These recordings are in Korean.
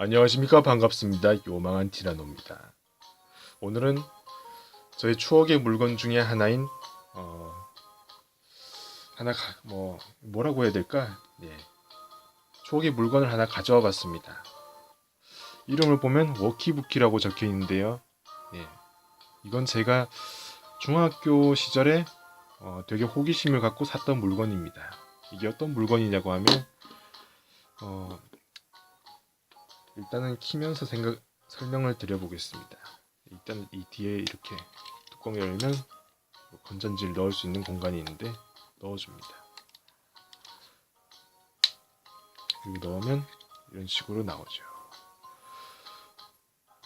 안녕하십니까. 반갑습니다. 요망한 티라노입니다. 오늘은 저의 추억의 물건 중에 하나인 어 하나 가, 뭐 뭐라고 해야 될까? 예. 추억의 물건을 하나 가져와 봤습니다. 이름을 보면 워키부키라고 적혀 있는데요. 예. 이건 제가 중학교 시절에 어, 되게 호기심을 갖고 샀던 물건입니다. 이게 어떤 물건이냐고 하면 어 일단은 키면서 생각 설명을 드려보겠습니다. 일단 이 뒤에 이렇게 뚜껑을 열면 뭐 건전지를 넣을 수 있는 공간이 있는데 넣어줍니다. 여기 넣으면 이런 식으로 나오죠.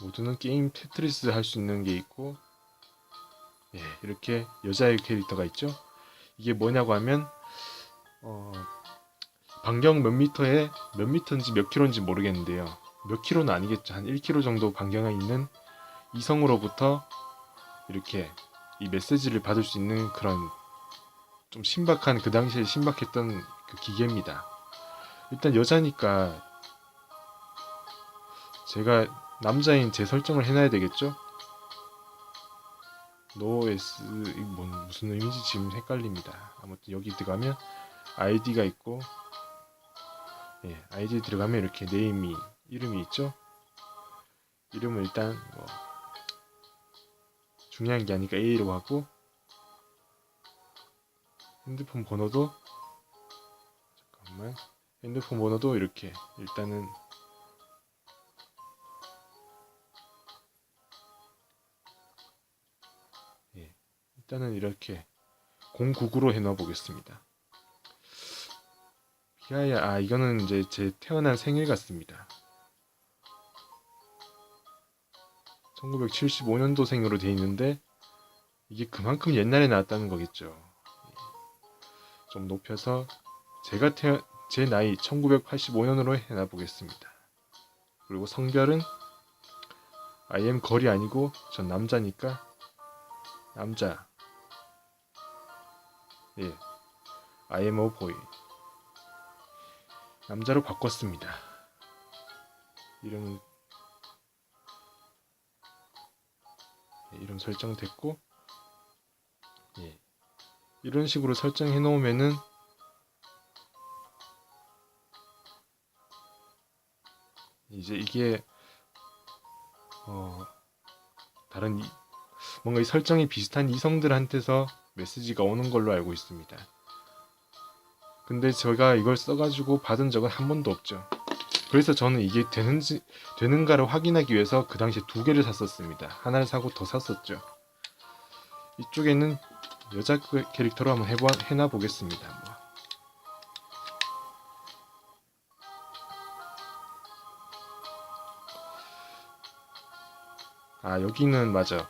모두는 게임 테트리스 할 수 있는 게 있고 예, 이렇게 여자의 캐릭터가 있죠. 이게 뭐냐고 하면 어, 반경 몇 미터에 몇 미터인지 몇 킬로인지 모르겠는데요. 몇 킬로는 아니겠죠. 한 1킬로 정도 반경에 있는 이성으로부터 이렇게 이 메시지를 받을 수 있는 그런 좀 신박한 그 당시에 신박했던 그 기계입니다. 일단 여자니까 제가 남자인 제 설정을 해놔야 되겠죠? 노에스 뭔 무슨 의미인지 지금 헷갈립니다. 아무튼 여기 들어가면 아이디가 있고 예, 아이디 들어가면 이렇게 네임이 이름이 있죠. 이름은 일단 뭐 중요한 게 아니까 A로 하고 핸드폰 번호도 잠깐만 핸드폰 번호도 이렇게 일단은 예, 일단은 이렇게 099로 해놔 보겠습니다. 비아야 아 이거는 이제 제 태어난 생일 같습니다. 1975년도생으로 돼 있는데 이게 그만큼 옛날에 나왔다는 거겠죠. 좀 높여서 제가 태어 제 나이 1985년으로 해놔 보겠습니다. 그리고 성별은 I am 걸이 아니고 전 남자니까 남자. 예. I am a boy. 남자로 바꿨습니다. 이름 예, 이름 설정됐고 예. 이런 식으로 설정해 놓으면은 이제 이게 어 다른 이, 뭔가 이 설정이 비슷한 이성들한테서 메시지가 오는 걸로 알고 있습니다. 근데 제가 이걸 써가지고 받은 적은 한 번도 없죠. 그래서 저는 이게 되는지 되는가를 확인하기 위해서 그 당시에 두 개를 샀었습니다. 하나를 사고 더 샀었죠. 이쪽에는 여자 그 캐릭터로 한번 해보, 해놔 보겠습니다. 아 여기는 맞아.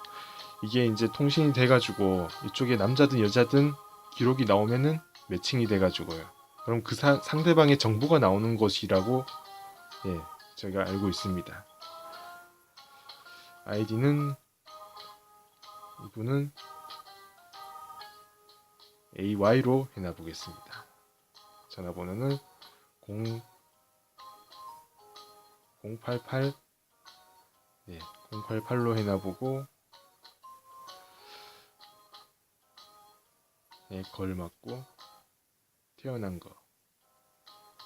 이게 이제 통신이 돼가지고 이쪽에 남자든 여자든 기록이 나오면은 매칭이 돼가지고요. 그럼 그 사, 상대방의 정보가 나오는 것이라고 예, 제가 알고 있습니다. 아이디는 이분은 AY로 해놔 보겠습니다. 전화번호는 0 088 예, 088로 해놔 보고 예, 걸 맞고 태어난 거.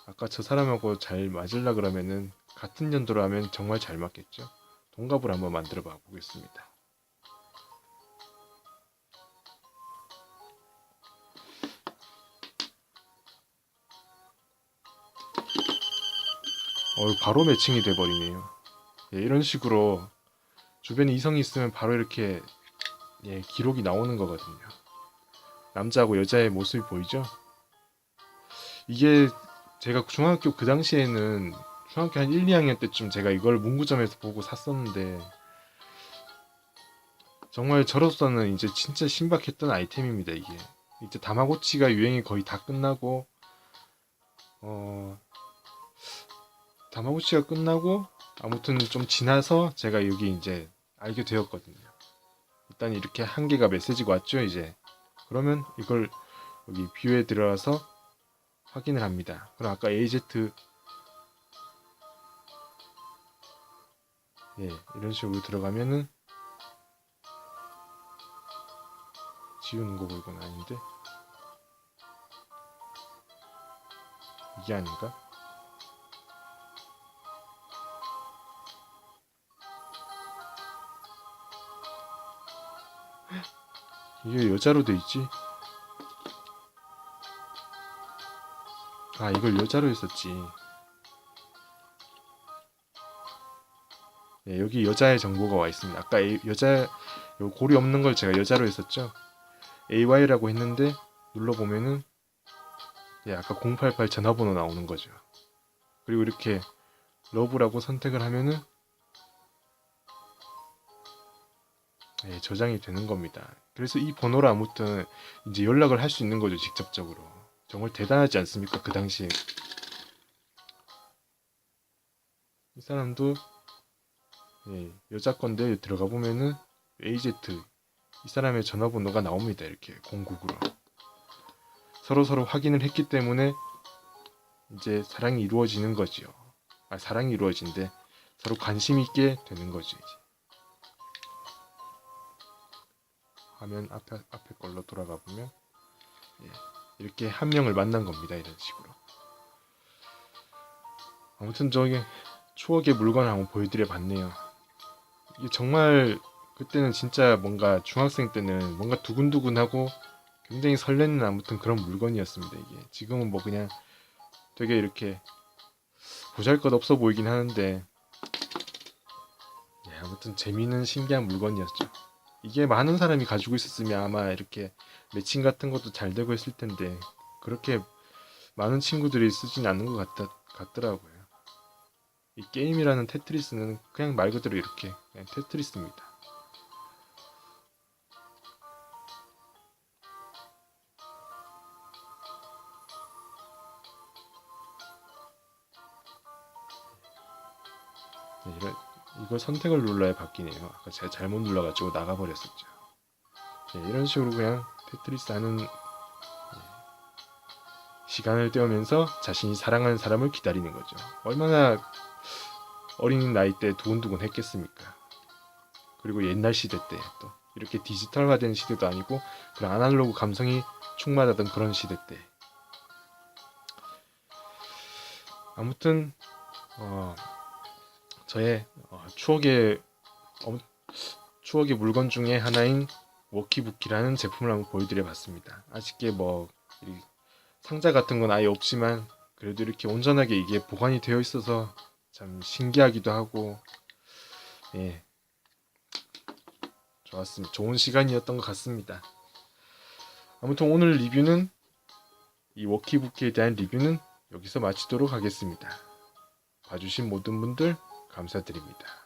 아까 저 사람하고 잘 맞으려 그러면은 같은 연도로 하면 정말 잘 맞겠죠? 동갑을 한번 만들어 봐 보겠습니다. 어, 바로 매칭이 돼 버리네요. 예, 이런 식으로 주변에 이성이 있으면 바로 이렇게 예, 기록이 나오는 거거든요. 남자하고 여자의 모습이 보이죠? 이게 제가 중학교 그 당시에는 중학교 한 1, 2학년 때쯤 제가 이걸 문구점에서 보고 샀었는데 정말 저로서는 이제 진짜 신박했던 아이템입니다 이게. 이제 다마고치가 유행이 거의 다 끝나고 어 다마고치가 끝나고 아무튼 좀 지나서 제가 여기 이제 알게 되었거든요. 일단 이렇게 한 개가 메시지가 왔죠 이제. 그러면 이걸 여기 뷰에 들어가서 확인을 합니다. 그럼 아까 AZ 예, 이런 식으로 들어가면은 지우는 거고 이건 아닌데 이게 아닌가? 이게 여자로 돼 있지? 아 이걸 여자로 했었지. 네, 여기 여자의 정보가 와 있습니다. 아까 여자 요 고리 없는 걸 제가 여자로 했었죠. AY라고 했는데 눌러 보면은 예, 아까 088 전화번호 나오는 거죠. 그리고 이렇게 러브라고 선택을 하면은 예, 저장이 되는 겁니다. 그래서 이 번호로 아무튼 이제 연락을 할 수 있는 거죠, 직접적으로. 정말 대단하지 않습니까? 그 당시에. 이 사람도 예, 여자 건데 들어가 보면은 AZ 이 사람의 전화번호가 나옵니다. 이렇게 공국으로 서로 서로 확인을 했기 때문에 이제 사랑이 이루어지는 거지요. 아 사랑이 이루어진데 서로 관심 있게 되는 거죠. 이제. 화면 앞에 앞에 걸로 돌아가 보면 예, 이렇게 한 명을 만난 겁니다. 이런 식으로. 아무튼 저기 추억의 물건 한번 보여드려 봤네요. 이게 정말 그때는 진짜 뭔가 중학생 때는 뭔가 두근두근하고 굉장히 설레는 아무튼 그런 물건이었습니다. 이게 지금은 뭐 그냥 되게 이렇게 보잘것 없어 보이긴 하는데 예, 아무튼 재미있는 신기한 물건이었죠. 이게 많은 사람이 가지고 있었으면 아마 이렇게 매칭 같은 것도 잘 되고 했을 텐데 그렇게 많은 친구들이 쓰진 않는 것 같다, 같더라고요. 이 게임이라는 테트리스는 그냥 말 그대로 이렇게 테트리스입니다. 이걸 선택을 눌러야 바뀌네요. 아까 제가 잘못 눌러가지고 나가버렸었죠. 네, 이런 식으로 그냥 테트리스 하는 예, 시간을 때우면서 자신이 사랑하는 사람을 기다리는 거죠. 얼마나 어린 나이 때 두근두근 했겠습니까? 그리고 옛날 시대 때 또 이렇게 디지털화된 시대도 아니고 그런 아날로그 감성이 충만하던 그런 시대 때 아무튼 어, 저의 어, 추억의 어, 추억의 물건 중에 하나인 워키부키라는 제품을 한번 보여드려 봤습니다. 아쉽게 뭐이 상자 같은 건 아예 없지만 그래도 이렇게 온전하게 이게 보관이 되어 있어서 참 신기하기도 하고 예 좋았습니다. 좋은 시간이었던 것 같습니다. 아무튼 오늘 리뷰는 이 워키부키에 대한 리뷰는 여기서 마치도록 하겠습니다. 봐주신 모든 분들 감사드립니다.